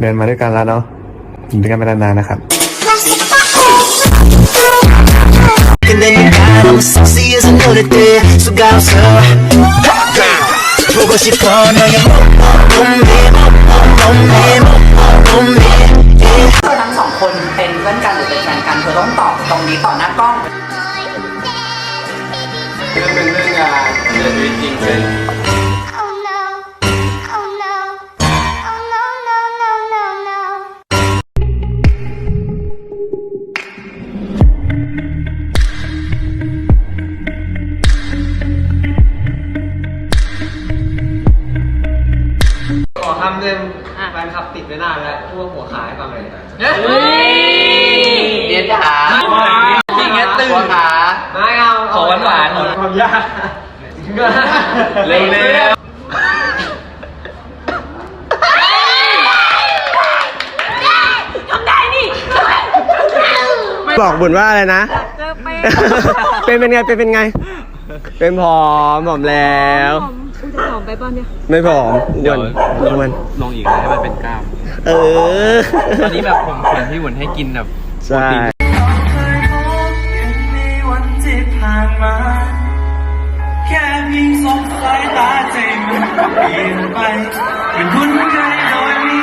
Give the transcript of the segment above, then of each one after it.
เดินมาด้วยกันแล้วเนาะอยู่ด้วยกันไปนานๆนะครับ 근데 네가 너무 섹시해서 눈을 떼 수가 없어 보고 싶어 너의 몸매 몸매 몸매 เธอทั้งสองคนเป็นเพื่อนกันหรือเป็นแฟนกันเธอต้องตอบตรงนี้ต่อหน้ากล้อง เรื่องเป็นเรื่องงานแต่ชีวิตจริงเป็น อคำหนึ่งแฟนคลับติดไว้นานแล้วพวกหัวขายฟังเลยเรียนขาอย่างเงี้ยตื่น ขา ไม่เอาขอหวานหวานความยากเร็วเร็วบอกบุญว่าอะไรนะเป็นเป็นไง เป็นเป็นไง เป็นผอมผอมแล้ว จะหอมไปป่ะเนี่ย ไม่ผอมเดี๋ยวลงมันลงอีกเลยให้มันเป็นกล้าม เออ ตอนนี้แบบผมเขียนพี่หุ่นให้กินแบบใช่แค่เพียงสบสายตาใจมันเปลี่ยนไปเป็นคุณเคยโดนมี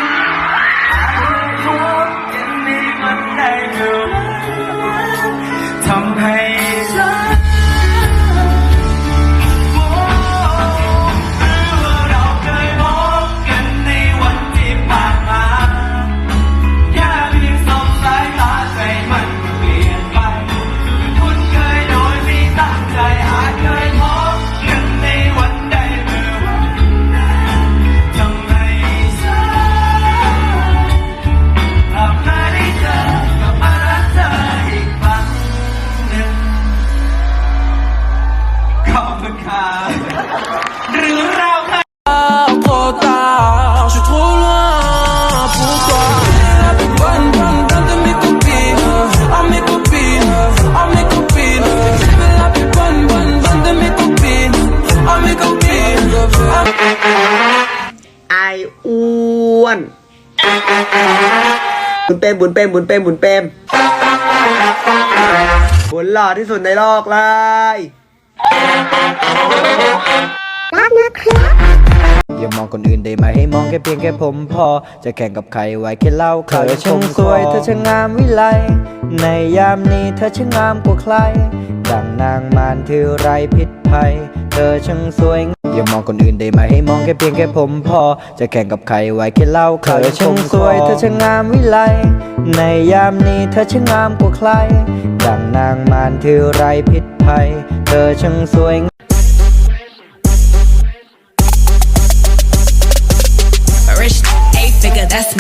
ออ้วน บุญเปรมบุญเปรมบุญเปรมบุญเปรมบุญหล่อที่สุดในโลกเลยอย่ามองคนอื่นได้ไหมให้มองแค่เพียงแค่ผมพอ จะแข่งกับใครไว้แค่เล่าข่าวเธอช่างสวยเธอช่างงามวิไล ในยามนี้เธอช่างงามกว่าใคร ดังนางมารที่ไรพิษภัย เธอช่างสวย อย่ามองคนอื่นได้ไหมให้มองแค่เพียงแค่ผมพอ จะแข่งกับใครไว้แค่เล่าข่าวเธอช่างสวยเธอช่างงามวิไลในยามนี้เธอช่างงามกว่าใครดังนางมารที่ไรพิษภัย เธอช่างสวย Rich eight figure, that's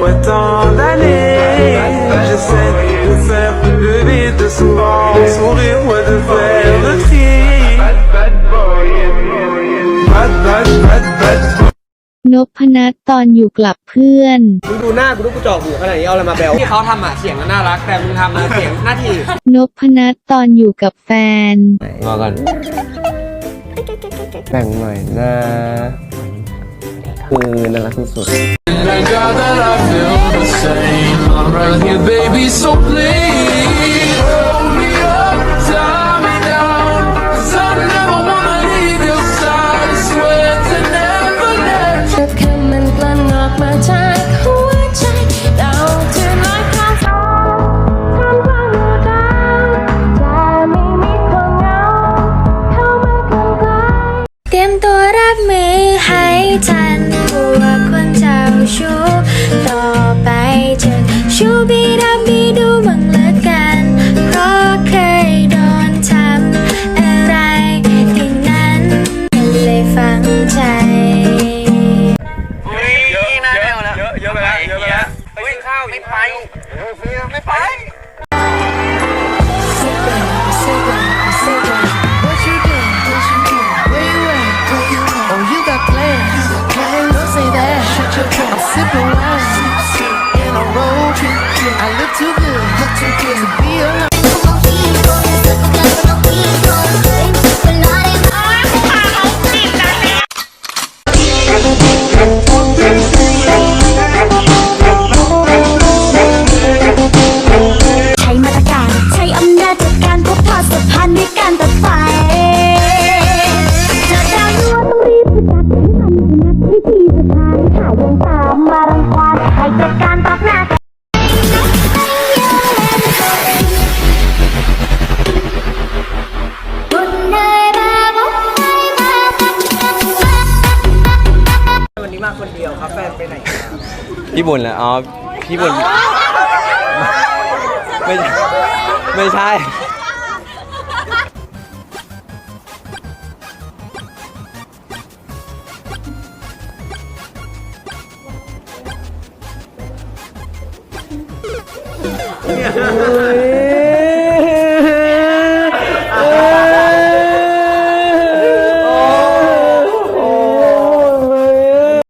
depuis ouais, tant d'années. J'essaie de faire le vide souvent, sourire, ouais, de faire le tri. Bad, bad, bad, bad. นพนัทตอนอยู่กลับเพื่อน มึงดูหน้ากูดูกูจอกหูขนาดนี้เอาอะไรมาแบลที่เขาทำอะเสียงก็น่ารัก แต่มึงทำอะเสียงหน้าที่นพนัทตอนอยู่กับแฟน งอกันแบ่งหน่อยนะคือน่ารักที่สุด Thank God that I feel the same. I'm right here, baby, so please เ too good. But you can't be alone. พี่บุญเหรออ๋อพี่บุญไม่ใช่ไม่ใช่เ